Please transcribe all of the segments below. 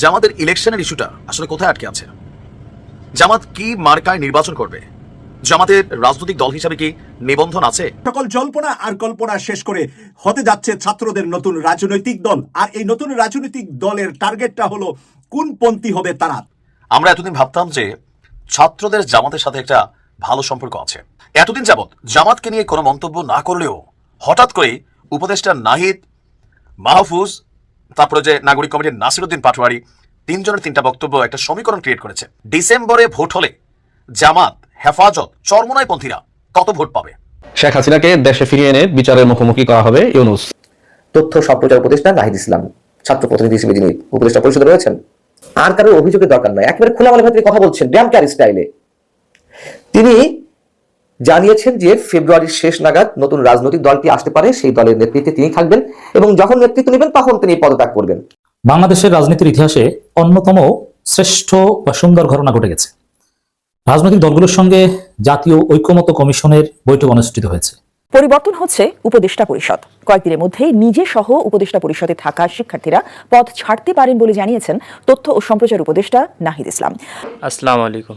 জামাতের ইলেকশনের ইস্যুটা আসলে কোথায় আটকে আছে? জামাত কি মার্কায় নির্বাচন করবে? জামাতের রাজনৈতিক দল হিসাবে কি নিবন্ধন আছে? সকল জল্পনা আর কল্পনা শেষ করে হতে যাচ্ছে ছাত্রদের নতুন রাজনৈতিক দল। আর এই নতুন রাজনৈতিক দলের টার্গেটটা হলো কোন পন্থী হবে তারা? আমরা এতদিন ভাবতাম যে ছাত্রদের জামাতের সাথে একটা ভালো সম্পর্ক আছে। এতদিন যাবৎ জামাতকে নিয়ে কোনো মন্তব্য না করলেও হঠাৎ করে উপদেষ্টা নাহিদ মাহফুজ তারপরে যে নাগরিক কমিটির নাসিরুদ্দিন পাটোয়ারি তিনজনের তিনটা বক্তব্য একটা সমীকরণ ক্রিয়েট করেছে। ডিসেম্বরে ভোট হলে জামাত হেফাজত চরমনায় পন্থীরা কত ভোট পাবে? শেখ হাসিনাকে দেশে ফিরিয়ে এনে বিচারের মুখোমুখি করা হবে ইউনুস। তথ্য সম্প্রচার প্রতিষ্ঠান নাহিদ ইসলাম। ছাত্র প্রতিনিধি হিসেবে যিনি উপদেষ্টা পরিষদে রয়েছেন। আর কারোর অভিযোগের দরকার নাই একেবারে খোলামেলা ভাবে তিনি কথা বলছেন ড্যামকার স্টাইলে। তিনি জানিয়েছেন যে ফেব্রুয়ারির শেষ নাগাদ নতুন রাজনৈতিক দলটি আসতে পারে সেই দলের নেতৃত্বে তিনি থাকবেন এবং যখন নেতৃত্ব নেবেন তখন তিনি পদত্যাগ করবেন। বাংলাদেশের রাজনীতির ইতিহাসে অন্যতম শ্রেষ্ঠ বা সুন্দর ঘটনা ঘটে গেছে। রাজনৈতিক দলগুলোর সঙ্গে জাতীয় ঐক্যমত কমিশনের বৈঠক অনুষ্ঠিত হয়েছে। পরিবর্তন হচ্ছে উপদেষ্টা পরিষদ। কয়েকদিনের মধ্যেই নিজে সহ উপদেষ্টা পরিষদে থাকা শিক্ষার্থীরা পদ ছাড়তে পারেন বলে জানিয়েছেন তথ্য ও সম্প্রচার উপদেষ্টা নাহিদ ইসলাম। আসসালামু আলাইকুম।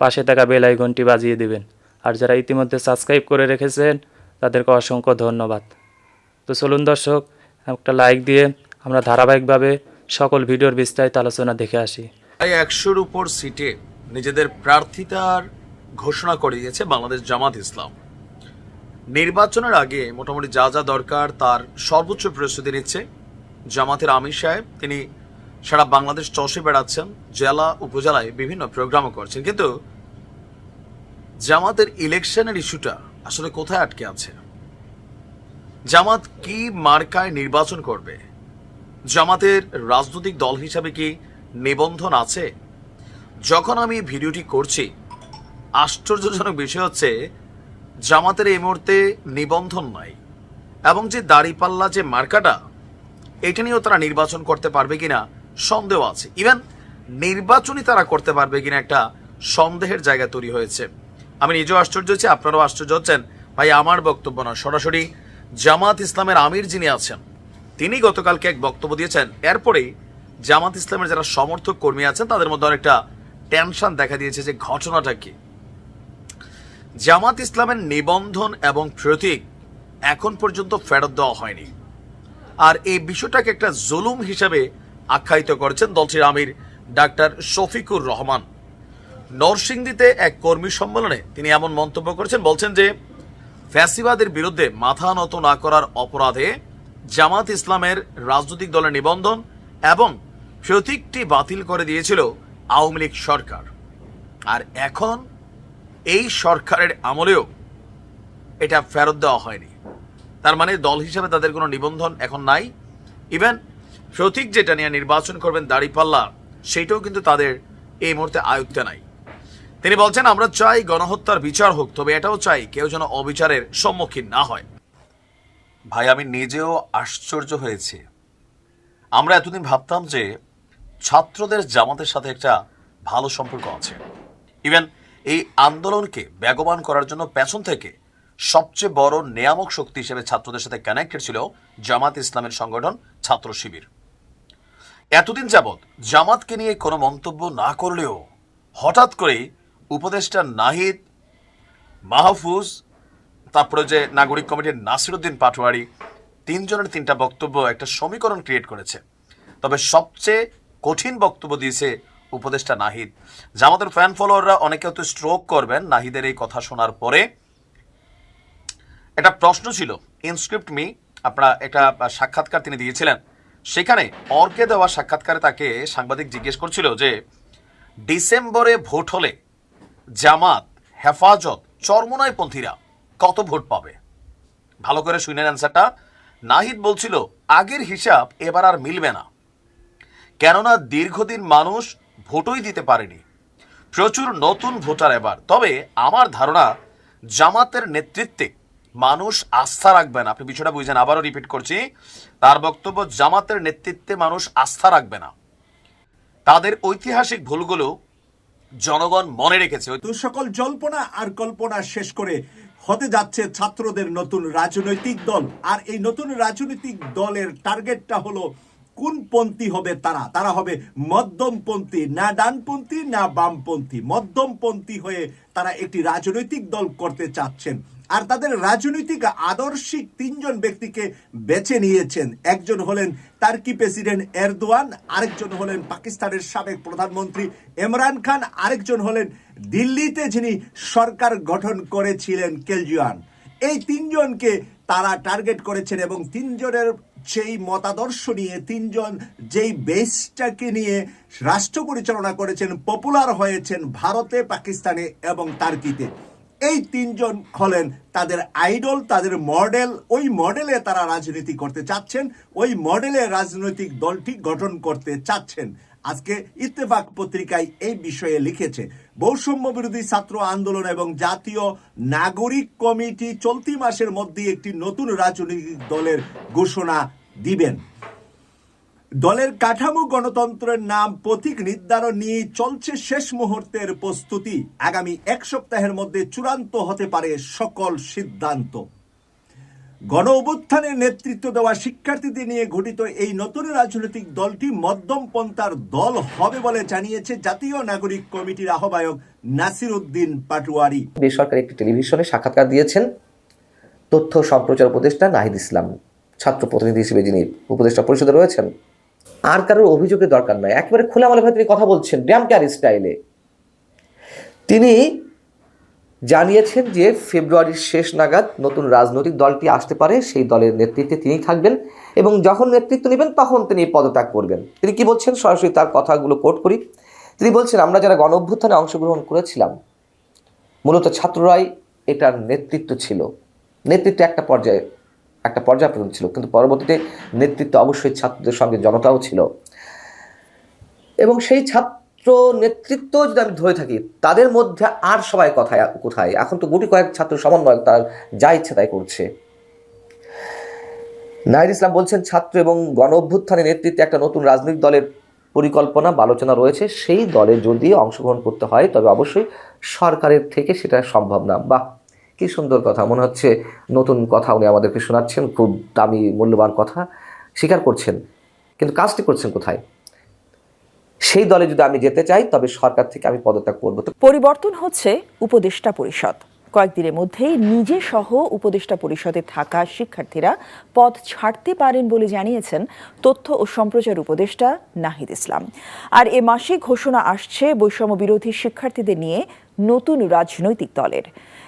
পাশে থাকা বেল আইকনটি বাজিয়ে দিবেন। আর যারা ইতিমধ্যে সাবস্ক্রাইব করে রেখেছেন, তাদেরকে অসংখ্য ধন্যবাদ। তো চলুন দর্শক, একটা লাইক দিয়ে আমরা ধারাবাহিকভাবে সকল ভিডিওর বিস্তারিত আলোচনা দেখে আসি। প্রায় একশোর উপর সিটে নিজেদের প্রার্থিতার ঘোষণা করে দিয়েছে বাংলাদেশ জামাত ইসলাম। নির্বাচনের আগে মোটামুটি যা যা দরকার তার সর্বোচ্চ প্রস্তুতি নিচ্ছে জামাতের আমির সাহেব। তিনি সারা বাংলাদেশ চষে বেড়াচ্ছেন, জেলা, উপজেলায় বিভিন্ন প্রোগ্রামও করছেন। কিন্তু জামাতের ইলেকশনের ইস্যুটা আসলে কোথায় আটকে আছে? জামাত কি মার্কায় নির্বাচন করবে? জামাতের রাজনৈতিক দল হিসাবে কি নিবন্ধন আছে? যখন আমি ভিডিওটি করছি, আশ্চর্যজনক বিষয় হচ্ছে, জামাতের এই মুহূর্তে নিবন্ধন নাই এবং যে দাড়িপাল্লা যে মার্কাটা, এটা নিয়েও তারা নির্বাচন করতে পারবে কিনা সন্দেহ আছে। ইভেন নির্বাচনই তারা করতে পারবে কিনা একটা সন্দেহের জায়গা তৈরি হয়েছে। আমি নিজেও আশ্চর্য হচ্ছি আপনারাও আশ্চর্য হচ্ছেন। ভাই, আমার বক্তব্য না সরাসরি জামাত ইসলামের আমির যিনি আছেন, তিনি গতকালকে এক বক্তব্য দিয়েছেন। এরপরেই জামাত ইসলামের যারা সমর্থক কর্মী আছেন, তাদের মধ্যে অনেকটা টেনশন দেখা দিয়েছে যে ঘটনাটা কি। জামাত ইসলামের নিবন্ধন এবং প্রতীক এখন পর্যন্ত ফেরত দেওয়া হয়নি। আর এই বিষয়টাকে একটা জুলুম হিসেবে আখ্যায়িত করেছেন দলটির আমির ডাক্তার শফিকুর রহমান। নরসিংদীতে এক কর্মী সম্মেলনে তিনি এমন মন্তব্য করেছেন, বলছেন যে ফ্যাসিবাদের বিরুদ্ধে মাথা নত না করার অপরাধে জামাত ইসলামের রাজনৈতিক দলের নিবন্ধন এবং প্রতীকটি বাতিল করে দিয়েছিল আওয়ামী লীগ সরকার। আর এখন এই সরকারের আমলেও এটা ফেরত দেওয়া হয়নি। তার মানে দল হিসাবে তাদের কোনো নিবন্ধন এখন নাই। ইভেন প্রতীক যেটা নিয়ে নির্বাচন করবেন দাড়িপাল্লা, সেটাও কিন্তু তাদের এই মুহূর্তে আয়ত্তে নাই। তিনি বলছেন, আমরা চাই গণহত্যার বিচার হোক, তবে এটাও চাই কেউ যেন অবিচারের সম্মুখীন না হয়। ভাই, আমি নিজেও আশ্চর্য হয়েছি। আমরা এতদিন ভাবতাম যে ছাত্রদের জামাতের সাথে একটা ভালো সম্পর্ক আছে। ইভেন এই আন্দোলনকে বেগবান করার জন্য পেছন থেকে সবচেয়ে বড় নিয়ামক শক্তি হিসেবে ছাত্রদের সাথে কানেক্টেড ছিল জামাত ইসলামের সংগঠন ছাত্র শিবির। এতদিন যাবৎ জামাতকে নিয়ে কোনো মন্তব্য না করলেও হঠাৎ করেই উপদেষ্টা নাহিদ মাহফুজ তারপরে যে নাগরিক কমিটির নাসিরুদ্দিন পাটোয়ারি, তিনজনের তিনটা বক্তব্য একটা সমীকরণ ক্রিয়েট করেছে। তবে সবচেয়ে কঠিন বক্তব্য দিয়েছে উপদেষ্টা নাহিদ। যা আমাদের ফ্যান ফলোয়াররা অনেকে হয়তো স্ট্রোক করবেন নাহিদের এই কথা শোনার পরে। একটা প্রশ্ন ছিল ইনস্ক্রিপ্ট মি আপনারা একটা সাক্ষাৎকার তিনি দিয়েছিলেন। সেখানে অর্কে দেওয়া সাক্ষাৎকারে তাকে সাংবাদিক জিজ্ঞেস করছিল যে, ডিসেম্বরে ভোট হলে জামাত, হেফাজত চরমনায় পন্থীরা কত ভোট পাবে? ভালো করে শুনেন অ্যান্সারটা। নাহিদ বলছিল, আগের হিসাব এবার আর মিলবে না। কেননা দীর্ঘদিন মানুষ ভোটই দিতে পারেনি। প্রচুর নতুন ভোটার এবার। তবে আমার ধারণা, জামাতের নেতৃত্বে মানুষ আস্থা রাখবে না। আপনি বিষয়টা বুঝছেন আবারও রিপিট করছি। তার বক্তব্য, জামাতের নেতৃত্বে মানুষ আস্থা রাখবে না। তাদের ঐতিহাসিক ভুলগুলো জনগণ মনে রেখেছে। তো সকল জল্পনা আর কল্পনা শেষ করে হতে যাচ্ছে ছাত্রদের নতুন রাজনৈতিক দল। আর এই নতুন রাজনৈতিক দলের টার্গেটটা হলো, কোন পন্থী হবে তারা? তারা হবে মধ্যমপন্থী, না ডানপন্থী, না বামপন্থী। মধ্যমপন্থী হয়ে তারা একটি রাজনৈতিক দল করতে চাচ্ছেন। আর তাদের রাজনৈতিক আদর্শিক তিনজন ব্যক্তিকে বেছে নিয়েছেন। একজন হলেন তার্কি প্রেসিডেন্ট এরদোয়ান, আরেকজন হলেন পাকিস্তানের সাবেক প্রধানমন্ত্রী ইমরান খান, আরেকজন হলেন দিল্লিতে যিনি সরকার গঠন করেছিলেন কেলজুয়ান। এই তিনজনকে তারা টার্গেট করেছেন এবং তিনজনের সেই মতাদর্শ নিয়ে, তিনজন যেই বেসটাকে নিয়ে রাষ্ট্র পরিচালনা করেছেন, পপুলার হয়েছেন ভারতে, পাকিস্তানে এবং তার্কিতে। এই তিনজন হলেন তাদের আইডল, তাদের মডেল। ওই মডেলে তারা রাজনীতি করতে চাচ্ছেন। ওই মডেলে রাজনৈতিক দলটি গঠন করতে চাচ্ছেন। আজকে ইত্তেফাক পত্রিকায় এই বিষয়ে লিখেছে, বৈষম্য বিরোধী ছাত্র আন্দোলন এবং জাতীয় নাগরিক কমিটি চলতি মাসের মধ্যে একটি নতুন রাজনৈতিক দলের ঘোষণা দিবেন। দলের কাঠামো গণতন্ত্রের নাম প্রতীক নির্ধারণ নিয়ে চলছে শেষ মুহূর্তের প্রস্তুতি। আগামী এক সপ্তাহের মধ্যে চূড়ান্ত হতে পারে সকল সিদ্ধান্ত। গণ অভ্যুত্থানের নেতৃত্ব দেওয়া শিক্ষার্থীদের নিয়ে গঠিত এই নতুন রাজনৈতিক দলটি মধ্যম পন্থার দল হবে বলে জানিয়েছে জাতীয় নাগরিক কমিটির আহ্বায়ক নাসির উদ্দিন পাটুয়ারি। বেসরকারি একটি টেলিভিশনে সাক্ষাৎকার দিয়েছেন। তথ্য সম্প্রচার উপদেষ্টা নাহিদ ইসলাম, ছাত্র প্রতিনিধি হিসেবে যিনি উপদেষ্টা পরিষদে রয়েছেন আর কারোর অভিযোগের দরকার নাই। একেবারে খোলামেলাভাবে তিনি কথা বলছেন, ড্যাম ক্যার স্টাইলে। তিনি জানিয়েছেন যে ফেব্রুয়ারির শেষ নাগাদ নতুন রাজনৈতিক দলটি আসতে পারে, সেই দলের নেতৃত্বে তিনি থাকবেন এবং যখন নেতৃত্ব নেবেন তখন তিনি পদত্যাগ করবেন। তিনি কি বলছেন? সরাসরি তার কথাগুলো কোট করি। তিনি বলছেন, আমরা যারা গণ অভ্যুত্থানে অংশগ্রহণ করেছিলাম, মূলত ছাত্ররাই এটার নেতৃত্ব ছিল। নেতৃত্ব একটা পর্যায়ে একটা পর্যায় পর্যন্ত ছিল, কিন্তু পরবর্তীতে নেতৃত্ব অবশ্যই ছাত্রদের সঙ্গে জনতাও ছিল। এবং সেই ছাত্র নেতৃত্ব যদি আমি ধরে থাকি, তাদের মধ্যে আর সবাই কথায় কোথায়? এখন তো গুটি কয়েক ছাত্র সমন্বয় তার যা ইচ্ছে তাই করছে। নাহিদ ইসলাম বলছেন, ছাত্র এবং গণ অভ্যুত্থানের নেতৃত্বে একটা নতুন রাজনৈতিক দলের পরিকল্পনা বা আলোচনা রয়েছে, সেই দলে যদি অংশগ্রহণ করতে হয়, তবে অবশ্যই সরকারের থেকে সেটা সম্ভব না। বাহ! কি সুন্দর কথা, মনে হচ্ছে নতুন কথা উনি আমাদেরকে শোনাচ্ছেন, খুব দামি, মূল্যবান কথা, স্বীকার করছেন। কিন্তু কাজটি করছেন কোথায়? সেই দলে যদি আমি যেতে চাই, তবে সরকার থেকে আমি পদত্যাগ করব। পরিবর্তন হচ্ছে উপদেষ্টা পরিষদ। কয়েকদিনের মধ্যেই নিজে সহ উপদেষ্টা পরিষদে থাকা শিক্ষার্থীরা পদ ছাড়তে পারেন বলে জানিয়েছেন তথ্য ও সম্প্রচার উপদেষ্টা নাহিদ ইসলাম। আর এ মাসে ঘোষণা আসছে বৈষম্য বিরোধী শিক্ষার্থীদের নিয়ে নতুন রাজনৈতিক দলের।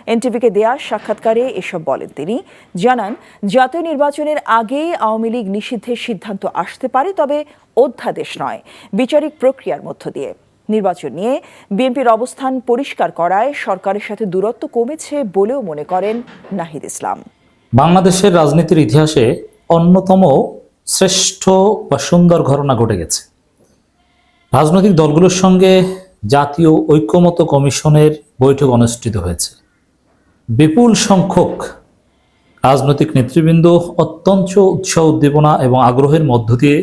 এনটিভিকে দেয়া সাক্ষাৎকারে এসব বলেন তিনি। জানান, জাতীয় নির্বাচনের আগে আওয়ামী লীগ নিষিদ্ধের সিদ্ধান্ত আসতে পারে, তবে অধ্যাদেশ নয়, বিচারিক প্রক্রিয়ার মধ্য দিয়ে। নির্বাচন নিয়ে বিএনপির অবস্থান পরিষ্কার করায় সরকারের সাথে দূরত্ব কমেছে বলেও মনে করেন নাহিদ ইসলাম। বাংলাদেশের রাজনীতির ইতিহাসে অন্যতম শ্রেষ্ঠ বা সুন্দর ঘটনা ঘটে গেছে। রাজনৈতিক দলগুলোর সঙ্গে জাতীয় ঐক্যমত কমিশনের বৈঠক অনুষ্ঠিত হয়েছে। বিপুল সংখ্যক রাজনৈতিক নেতৃবৃন্দ অত্যন্ত উৎসাহ উদ্দীপনা এবং আগ্রহের মধ্য দিয়ে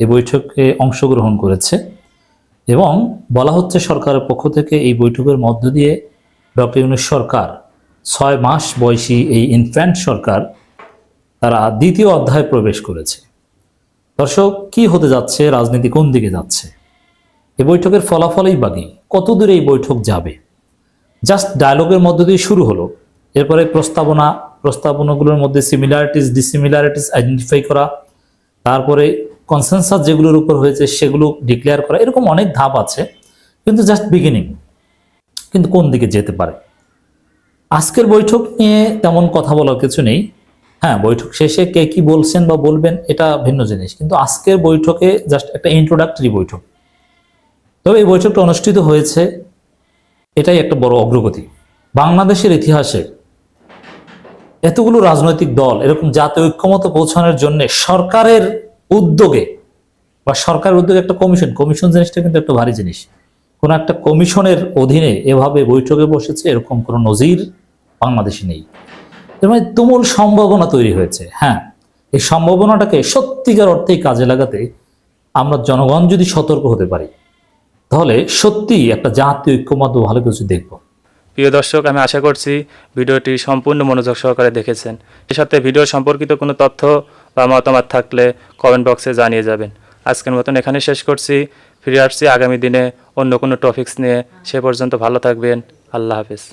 এই বৈঠকে অংশগ্রহণ করেছে এবং বলা হচ্ছে সরকারের পক্ষ থেকে এই বৈঠকের মধ্য দিয়ে ডক্টর ইউনুস সরকার ছয় মাস বয়সী এই ইনফ্যান্ট সরকার তারা দ্বিতীয় অধ্যায়ে প্রবেশ করেছে। দর্শক, কি হতে যাচ্ছে? রাজনীতি কোন দিকে যাচ্ছে? এই বৈঠকের ফলাফলই বাকি কত দূরে এই বৈঠক যাবে? জাস্ট ডায়লগের মধ্য দিয়ে শুরু হলো। এরপরে প্রস্তাবনা, প্রস্তাবনাগুলোর মধ্যে সিমিলারিটিস ডিসিমিলারিটিস আইডেন্টিফাই করা, তারপরে কনসেনসাস যেগুলোর উপর হয়েছে সেগুলো ডিক্লেয়ার করা, এরকম অনেক ধাপ আছে, কিন্তু জাস্ট বিগিনিং কিন্তু কোন দিকে যেতে পারে? আজকের বৈঠক নিয়ে তেমন কথা বলার কিছু নেই। হ্যাঁ বৈঠক শেষে কে কি বলছেন বা বলবেন, এটা ভিন্ন জিনিস। কিন্তু আজকের বৈঠকে জাস্ট একটা ইন্ট্রোডাক্টরি বৈঠক। তবে এই বৈঠকটা অনুষ্ঠিত হয়েছে, এটাই একটা বড় অগ্রগতি। বাংলাদেশের ইতিহাসে এতগুলো রাজনৈতিক দল এরকম জাতীয় ঐক্যমত পৌঁছানোর জন্য সরকারের উদ্যোগে বা সরকারের উদ্যোগে একটা কমিশন কমিশন জিনিসটা কিন্তু একটা ভারী জিনিস। কোন একটা কমিশনের অধীনে এভাবে বৈঠকে বসেছে এরকম কোনো নজির বাংলাদেশে নেই। এর মানে তুমুল সম্ভাবনা তৈরি হয়েছে। হ্যাঁ এই সম্ভাবনাটাকে সত্যিকার অর্থেই কাজে লাগাতে আমরা জনগণ যদি সতর্ক হতে পারি তাহলে সত্যি একটা জাতীয় ঐক্যমত ভালো কিছু দেখব। প্রিয় দর্শক, আমি আশা করছি ভিডিওটি সম্পূর্ণ মনোযোগ সহকারে দেখেছেন। এর সাথে ভিডিও সম্পর্কিত কোনো তথ্য বা মতামত থাকলে কমেন্ট বক্সে জানিয়ে যাবেন। আজকের মতন এখানে শেষ করছি। ফিরে আসছি আগামী দিনে অন্য কোনো টপিকস নিয়ে। সে পর্যন্ত ভালো থাকবেন। আল্লাহ হাফিজ।